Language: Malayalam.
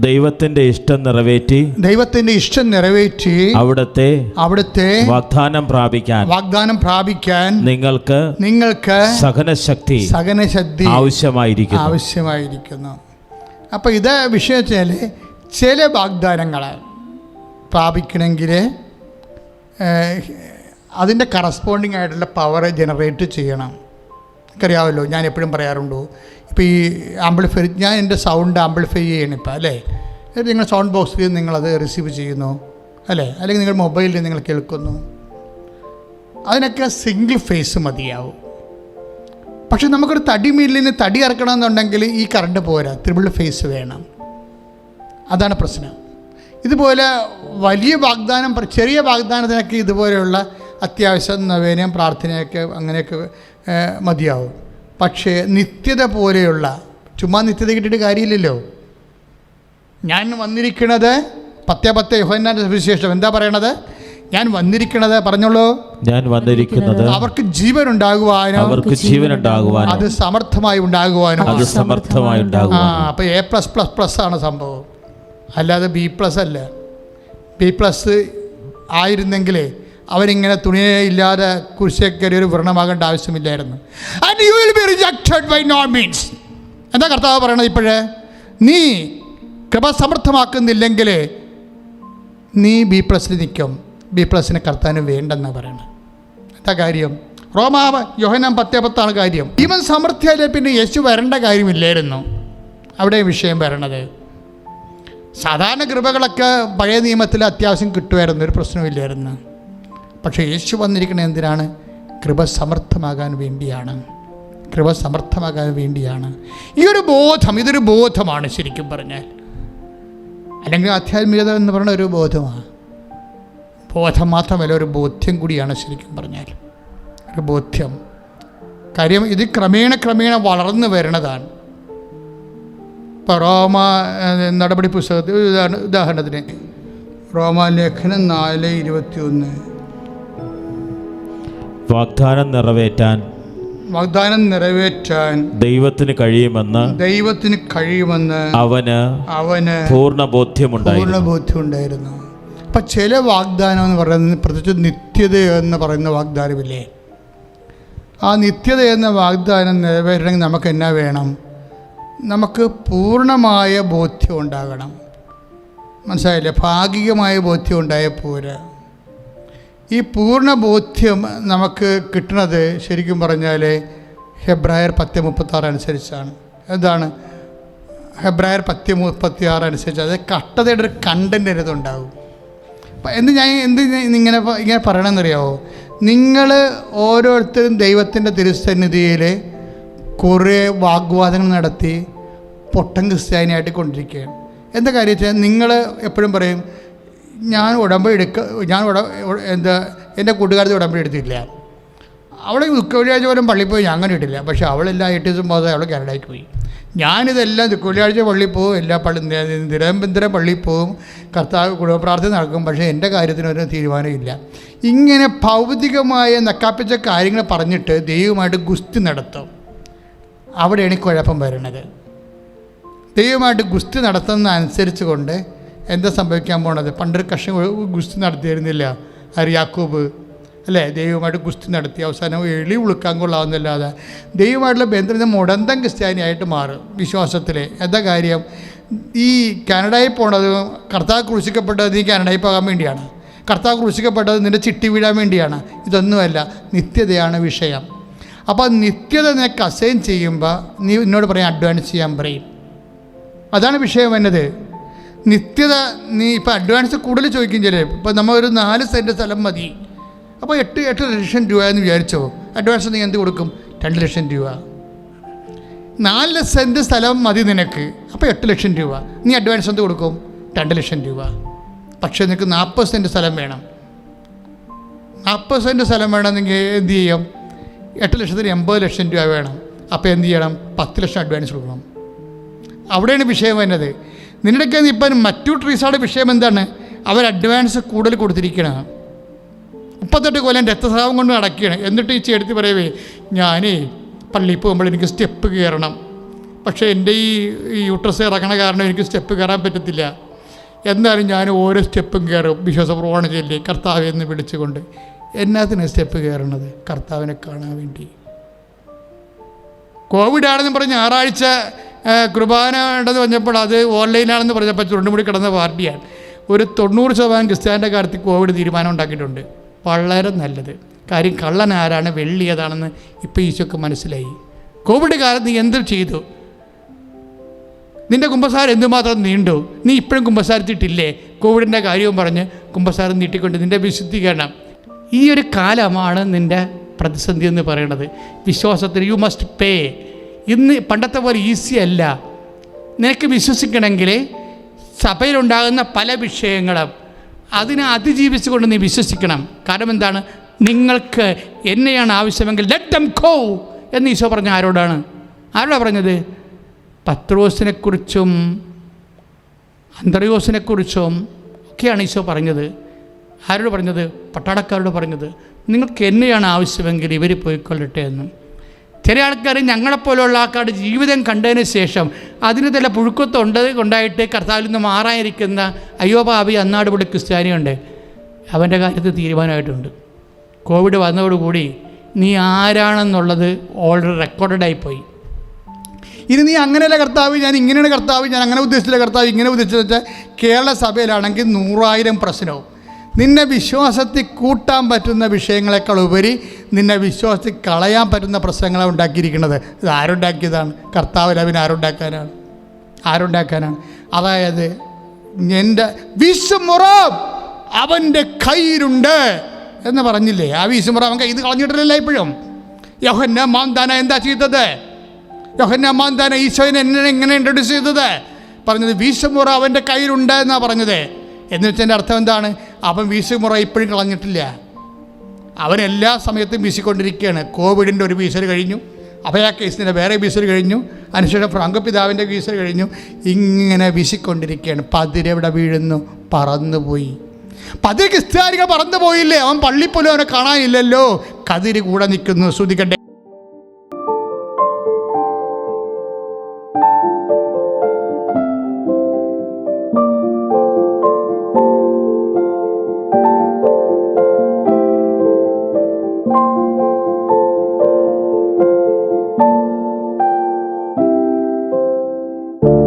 ദൈവത്തിന്റെ ഇഷ്ടം നിറവേറ്റി ദൈവത്തിന്റെ ഇഷ്ടം നിറവേറ്റി അവിടുത്തെ അവിടുത്തെ വാഗ്ദാനം പ്രാപിക്കാൻ വാഗ്ദാനം പ്രാപിക്കാൻ നിങ്ങൾക്ക് നിങ്ങൾക്ക് സഹനശക്തി സഹനശക്തി ആവശ്യമായിരിക്കുന്നു. ആവശ്യമായിരിക്കുന്നു. അപ്പോൾ ഇത് വിഷയം വെച്ചാൽ ചില വാഗ്ദാനങ്ങൾ പ്രാപിക്കണമെങ്കിൽ അതിന്റെ കറസ്പോണ്ടിങ് ആയിട്ടുള്ള പവർ ജനറേറ്റ് ചെയ്യണം. എനിക്കറിയാമല്ലോ ഞാൻ എപ്പോഴും പറയാറുണ്ട്. ഇപ്പോൾ ഈ ആംപ്ലിഫൈ ഞാൻ എന്റെ സൗണ്ട് ആംപ്ലിഫൈ ഇപ്പം അല്ലേ? എന്നിട്ട് നിങ്ങൾ സൗണ്ട് ബോക്സിൽ നിങ്ങളത് റിസീവ് ചെയ്യുന്നു അല്ലേ? അല്ലെങ്കിൽ നിങ്ങൾ മൊബൈലിൽ നിങ്ങൾ കേൾക്കുന്നു. അതിനൊക്കെ സിംഗിൾ ഫേസ് മതിയാവും. പക്ഷെ നമുക്കൊരു തടി മില്ലിന് തടി ഇറക്കണമെന്നുണ്ടെങ്കിൽ ഈ കറണ്ട് പോരാ ത്രിപിൾ ഫേസ് വേണം. അതാണ് പ്രശ്നം. ഇതുപോലെ വലിയ വാഗ്ദാനം ചെറിയ വാഗ്ദാനത്തിനൊക്കെ ഇതുപോലെയുള്ള അത്യാവശ്യം നവേനയും പ്രാർത്ഥനയൊക്കെ അങ്ങനെയൊക്കെ മതിയാവും. പക്ഷേ നിത്യത പോലെയുള്ള ചുമ്മാ നിത്യത കിട്ടിയിട്ട് കാര്യമില്ലല്ലോ. ഞാൻ വന്നിരിക്കുന്നത് പത്തേ പത്തേ യോഹന്നാന്റെ സുവിശേഷം. എന്താ പറയണത്? ഞാൻ വന്നിരിക്കുന്നത് പറഞ്ഞോളൂ. ഞാൻ വന്നിരിക്കുന്നത് അവർക്ക് ജീവൻ ഉണ്ടാകുവാനും അവർക്ക് ജീവൻ ഉണ്ടാകുവാനും അത് സമർത്ഥമായി ഉണ്ടാകുവാനും. അത് സമർത്ഥമായി ആ അപ്പോൾ എ പ്ലസ് പ്ലസ് പ്ലസ് ആണ് സംഭവം. അല്ലാതെ ബി പ്ലസ് അല്ല. ബി പ്ലസ് ആയിരുന്നെങ്കിലേ അവരിങ്ങനെ തുണിയെ ഇല്ലാതെ കുരിശേക്കറി ഒരു വ്രണമാകേണ്ട ആവശ്യമില്ലായിരുന്നു. And you will be rejected by no means എന്താ കർത്താവ് പറയണത് ഇപ്പോഴേ? നീ കൃപ സമർത്ഥമാക്കുന്നില്ലെങ്കിൽ നീ ബി പ്ലസിൽ നിൽക്കും ബി പ്ലസിന് കർത്താവിന് വേണ്ടെന്നാണ് പറയണത്. എന്താ കാര്യം? റോമാവ് യോഹനം പത്തേ പത്താണ് കാര്യം. ഇവൻ സമൃദ്ധിയായാലേ പിന്നെ യേശു വരേണ്ട കാര്യമില്ലായിരുന്നു. അവിടെ വിഷയം വരണത്. സാധാരണ കൃപകളൊക്കെ പഴയ നിയമത്തിൽ അത്യാവശ്യം കിട്ടുമായിരുന്നു ഒരു പ്രശ്നമില്ലായിരുന്നു പക്ഷേ യേശു വന്നിരിക്കുന്നത് എന്തിനാണ്? കൃപ സമർത്ഥമാകാൻ വേണ്ടിയാണ്. കൃപ സമർത്ഥമാകാൻ വേണ്ടിയാണ്. ഈ ഒരു ബോധം ഇതൊരു ബോധമാണ് ശരിക്കും പറഞ്ഞാൽ. അല്ലെങ്കിൽ ആധ്യാത്മികത എന്ന് പറയുന്ന ഒരു ബോധമാണ്. ബോധം മാത്രമല്ല ഒരു ബോധ്യം കൂടിയാണ് ശരിക്കും പറഞ്ഞാൽ. ഒരു ബോധ്യം. കാര്യം ഇത് ക്രമേണ ക്രമേണ വളർന്നു വരണതാണ്. ഇപ്പോൾ റോമ നടപടി പുസ്തകത്തിൽ ഉദാഹരണത്തിന് റോമ ലേഖനം നാല് ഇരുപത്തിയൊന്ന്. വാഗ്ദാനം നിറവേറ്റാൻ വാഗ്ദാനം നിറവേറ്റാൻ ദൈവത്തിന് കഴിയുമെന്ന് ദൈവത്തിന് കഴിയുമെന്ന് അവന് അവന് പൂർണ ബോധ്യമുണ്ടായിരുന്നു. പൂർണ ബോധ്യം ഉണ്ടായിരുന്നു അപ്പം ചില വാഗ്ദാനം എന്ന് പറയുന്നത് പ്രത്യേകിച്ച് നിത്യത എന്ന് പറയുന്ന വാഗ്ദാനമില്ലേ? ആ നിത്യത എന്ന വാഗ്ദാനം നിറവേറ്റണമെങ്കിൽ നമുക്ക് എന്നാ വേണം? നമുക്ക് പൂർണമായ ബോധ്യം ഉണ്ടാകണം. മനസ്സിലായില്ലേ? ഭാഗികമായ ബോധ്യം ഉണ്ടായ പോരാ. ഈ പൂർണ ബോധ്യം നമുക്ക് കിട്ടുന്നത് ശരിക്കും പറഞ്ഞാൽ ഹെബ്രായർ പത്ത് മുപ്പത്താറ് അനുസരിച്ചാണ്. എന്താണ്? ഹെബ്രായർ പത്ത് മുപ്പത്തി ആറ് അനുസരിച്ച് അത് കട്ടതയുടെ ഒരു കണ്ടന്റ് അപ്പം എന്ത് ഞാൻ എന്ത് ഇങ്ങനെ ഇങ്ങനെ പറയണമെന്നറിയാമോ നിങ്ങൾ ഓരോരുത്തരും ദൈവത്തിന്റെ തിരുസന്നിധിയിൽ കുറേ വാഗ്വാദങ്ങൾ നടത്തി പൊട്ടൻ ക്രിസ്ത്യാനിയായിട്ട് കൊണ്ടിരിക്കുകയാണ്. എന്താ കാര്യം വെച്ചാൽ നിങ്ങൾ എപ്പോഴും പറയും ഞാൻ ഉടമ്പടി എടുക്ക ഞാൻ ഉട എന്താ എന്റെ കൂട്ടുകാരത്തെ ഉടമ്പടി എടുത്തില്ല അവൾ ദുഃഖവെള്ളിയാഴ്ച പോലും പള്ളിയിൽ പോയി ഞാൻ ഇട്ടില്ല. പക്ഷേ അവളെല്ലാം എട്ട് ദിവസം പോകാതെ അവൾ കാനഡയ്ക്ക് പോയി. ഞാനിതെല്ലാം ദുഃഖവെള്ളിയാഴ്ച പള്ളിയിൽ പോകും എല്ലാ പള്ളി നിരന്തരം പള്ളിയിൽ പോകും കർത്താവ് കുടുംബപ്രാർത്ഥന നടക്കും പക്ഷേ എന്റെ കാര്യത്തിനൊരു തീരുമാനമില്ല. ഇങ്ങനെ ഭൗതികമായ നക്കാപ്പിച്ച കാര്യങ്ങൾ പറഞ്ഞിട്ട് ദൈവമായിട്ട് ഗുസ്തി നടത്തും. അവിടെയാണ് കുഴപ്പം വരുന്നത്. ദൈവമായിട്ട് ഗുസ്തി നടത്തുന്നതനുസരിച്ച് കൊണ്ട് എന്താ സംഭവിക്കാൻ പോണത്? പണ്ടൊരു കർഷകൻ ഗുസ്തി നടത്തിയിരുന്നില്ല. ആര് യാക്കൂബ്? അല്ലേ? ദൈവമായിട്ട് ഗുസ്തി നടത്തി. അവസാനം എളി ഉളുക്കാൻ കൊള്ളാവുന്നല്ലാതെ. ദൈവമായിട്ടുള്ള ബന്ധം മുടന്തം ക്രിസ്ത്യാനിയായിട്ട് മാറും വിശ്വാസത്തിൽ എന്താ കാര്യം? ഈ കാനഡയിൽ പോണത് കർത്താവ് ക്രൂശിക്കപ്പെട്ടത് നീ കാനഡയിൽ പോകാൻ വേണ്ടിയാണ്. കർത്താവ് ക്രൂശിക്കപ്പെട്ടത് നിന്റെ ചിട്ടി വീഴാൻ വേണ്ടിയാണ്. ഇതൊന്നുമല്ല നിത്യതയാണ് വിഷയം. അപ്പോൾ നിത്യത നിനക്ക് അസൈൻ ചെയ്യുമ്പോൾ നീ എന്നോട് പറയാം അഡ്വാൻസ് ചെയ്യാൻ പറയും. അതാണ് വിഷയം എന്നത് നിത്യത നീ ഇപ്പോൾ അഡ്വാൻസ് കൂടുതൽ ചോദിക്കും ചില ഇപ്പോൾ നമ്മൾ ഒരു നാല് സെന്റ് സ്ഥലം മതി. അപ്പോൾ എട്ട് എട്ട് ലക്ഷം രൂപ എന്ന് വിചാരിച്ചോ? അഡ്വാൻസ് നീ എന്ത് കൊടുക്കും? രണ്ട് ലക്ഷം രൂപ. നാല് സെന്റ് സ്ഥലം മതി നിനക്ക്. അപ്പോൾ എട്ട് ലക്ഷം രൂപ. നീ അഡ്വാൻസ് എന്ത് കൊടുക്കും? രണ്ട് ലക്ഷം രൂപ. പക്ഷേ നിനക്ക് നാൽപ്പത് സെന്റ് സ്ഥലം വേണം. നാൽപ്പത് സെന്റ് സ്ഥലം വേണമെന്നെങ്കിൽ എന്ത് ചെയ്യും? എട്ട് ലക്ഷത്തിന് എൺപത് ലക്ഷം രൂപ വേണം. അപ്പോൾ എന്ത് ചെയ്യണം? പത്ത് ലക്ഷം അഡ്വാൻസ് കൊടുക്കണം. അവിടെയാണ് വിഷയം വരുന്നത്. നിന്നുടെയൊക്കെ ഇപ്പം മറ്റു ട്രീസാടെ വിഷയം എന്താണ്? അവർ അഡ്വാൻസ് കൂടുതൽ കൊടുത്തിരിക്കണം. മുപ്പത്തെട്ട് കൊല്ലം രക്തസ്രാവം കൊണ്ട് നടക്കുകയാണ്. എന്നിട്ട് ഈ ചേർത്ത് പറയവേ ഞാനേ പള്ളിയിൽ പോകുമ്പോൾ എനിക്ക് സ്റ്റെപ്പ് കയറണം. പക്ഷേ എന്റെ ഈ യൂട്രസ് ഇറങ്ങണ കാരണം എനിക്ക് സ്റ്റെപ്പ് കയറാൻ പറ്റത്തില്ല. എന്നാലും ഞാൻ ഓരോ സ്റ്റെപ്പും കയറും. വിശ്വാസ പ്രവണ ചൊല്ലി കർത്താവെ എന്ന് വിളിച്ചുകൊണ്ട്. എന്നാത്തിന് സ്റ്റെപ്പ് കയറണത്? കർത്താവിനെ കാണാൻ വേണ്ടി. കോവിഡ് ആണെന്ന് പറഞ്ഞ് ഞായറാഴ്ച കുർബാന ഉണ്ടെന്ന് പറഞ്ഞപ്പോൾ അത് ഓൺലൈനാണെന്ന് പറഞ്ഞപ്പോൾ ചുരുണ്ടും കൂടി കിടന്ന പാർട്ടിയാണ്. ഒരു തൊണ്ണൂറ് ശതമാനം ക്രിസ്ത്യാനിന്റെ കാര്യത്തിൽ കോവിഡ് തീരുമാനം ഉണ്ടാക്കിയിട്ടുണ്ട്. വളരെ നല്ലത്. കാര്യം കള്ളൻ ആരാണ് വെള്ളി ഏതാണെന്ന് ഇപ്പോൾ ഈശോക്ക് മനസ്സിലായി. കോവിഡ് കാലത്ത് നീ എന്ത് ചെയ്തു? നിന്റെ കുമ്പസാരം എന്തുമാത്രം നീണ്ടു? നീ ഇപ്പോഴും കുമ്പസാരത്തിട്ടില്ലേ കോവിഡിന്റെ കാര്യവും പറഞ്ഞ് കുമ്പസാരം നീട്ടിക്കൊണ്ട് നിന്റെ വിശുദ്ധീകരണം. ഈ ഒരു കാലമാണ് നിന്റെ പ്രതിസന്ധി എന്ന് പറയുന്നത് വിശ്വാസത്തിന് യു മസ്റ്റ് പേ ഇന്ന് പണ്ടത്തെ പോലെ ഈസി അല്ല. നിനക്ക് വിശ്വസിക്കണമെങ്കിൽ സഭയിലുണ്ടാകുന്ന പല വിഷയങ്ങളും അതിനെ അതിജീവിച്ചുകൊണ്ട് നീ വിശ്വസിക്കണം. കാരണം എന്താണ്? നിങ്ങൾക്ക് എന്നെയാണ് ആവശ്യമെങ്കിൽ ലെറ്റ് ദം ഗോ എന്ന് ഈശോ പറഞ്ഞ ആരോടാണ്? ആരോടാണ് പറഞ്ഞത്? പത്രോസിനെക്കുറിച്ചും അന്തറിയോസിനെക്കുറിച്ചും ഒക്കെയാണ് ഈശോ പറഞ്ഞത്. ആരോട് പറഞ്ഞത്? പട്ടാളക്കാരോട് പറഞ്ഞത് നിങ്ങൾക്ക് എന്നെയാണ് ആവശ്യമെങ്കിൽ ഇവർ പോയിക്കൊള്ളട്ടെ എന്നും. ചില ആൾക്കാർ ഞങ്ങളെപ്പോലുള്ള ആൾക്കാരുടെ ജീവിതം കണ്ടതിന് ശേഷം അതിന് ചില പുഴുക്കത്തുണ്ട് കൊണ്ടായിട്ട് കർത്താവിൽ നിന്ന് മാറാനിരിക്കുന്ന അയ്യോ പാപി അന്നാട് ഇവിടെ ക്രിസ്ത്യാനിയുണ്ട്. അവന്റെ കാര്യത്തിൽ തീരുമാനമായിട്ടുണ്ട്. കോവിഡ് വന്നതോടുകൂടി നീ ആരാണെന്നുള്ളത് ഓൾറെഡി റെക്കോർഡഡായി പോയി. ഇനി നീ അങ്ങനെയല്ല കർത്താവ് ഞാൻ ഇങ്ങനെയാണ് കർത്താവ് ഞാൻ അങ്ങനെ ഉദ്ദേശിച്ചില്ല കർത്താവ് ഇങ്ങനെ ഉദ്ദേശിച്ചു വെച്ചാൽ കേരള സഭയിലാണെങ്കിൽ നൂറായിരം പ്രശ്നവും. നിന്നെ വിശ്വാസത്തിൽ കൂട്ടാൻ പറ്റുന്ന വിഷയങ്ങളെക്കാൾ ഉപരി നിന്നെ വിശ്വാസത്തിൽ കളയാൻ പറ്റുന്ന പ്രശ്നങ്ങളാണ് ഉണ്ടാക്കിയിരിക്കുന്നത്. ഇത് ആരുണ്ടാക്കിയതാണ്? കർത്താവ് അവൻ ആരുണ്ടാക്കാനാണ്? ആരുണ്ടാക്കാനാണ്? അതായത് എന്റെ വിശ്വമുറം അവന്റെ കയ്യിലുണ്ട് എന്ന് പറഞ്ഞില്ലേ? ആ വിശ്വമുറം അവൻ കയ്യിൽ കളഞ്ഞിട്ടില്ല ഇപ്പോഴും. യോഹന്ന മാന്താന എന്താ ചെയ്തത്? യോഹന്ന മാന്താന ഈശോനെ എന്നെ എങ്ങനെ ഇൻട്രൊഡ്യൂസ് ചെയ്തത്? പറഞ്ഞത് വീശുമുറ അവന്റെ കയ്യിലുണ്ട് എന്നാണ് പറഞ്ഞത്. എന്ന് വെച്ചതിന്റെ അർത്ഥം എന്താണ്? അവൻ വീശുമുറ ഇപ്പോഴും കളഞ്ഞിട്ടില്ല. അവൻ എല്ലാ സമയത്തും വീശിക്കൊണ്ടിരിക്കുകയാണ്. കോവിഡിന്റെ ഒരു വീശൽ കഴിഞ്ഞു. അഭയ കേസിന്റെ വേറെ വീശൽ കഴിഞ്ഞു. അതിനുശേഷം ഫ്രാങ്കോ പിതാവിന്റെ വീശൽ കഴിഞ്ഞു. ഇങ്ങനെ വീശിക്കൊണ്ടിരിക്കുകയാണ്. പതിരെവിടെ വീഴുന്നു? പറന്നുപോയി. പതിര് ക്രിസ്ത്യാനികൾ പറന്നു പോയില്ലേ അവൻ പള്ളിപ്പോലും അവനെ കാണാനില്ലല്ലോ. കതിര് കൂടെ നിൽക്കുന്നു. ശ്രുതിക്കട്ടെ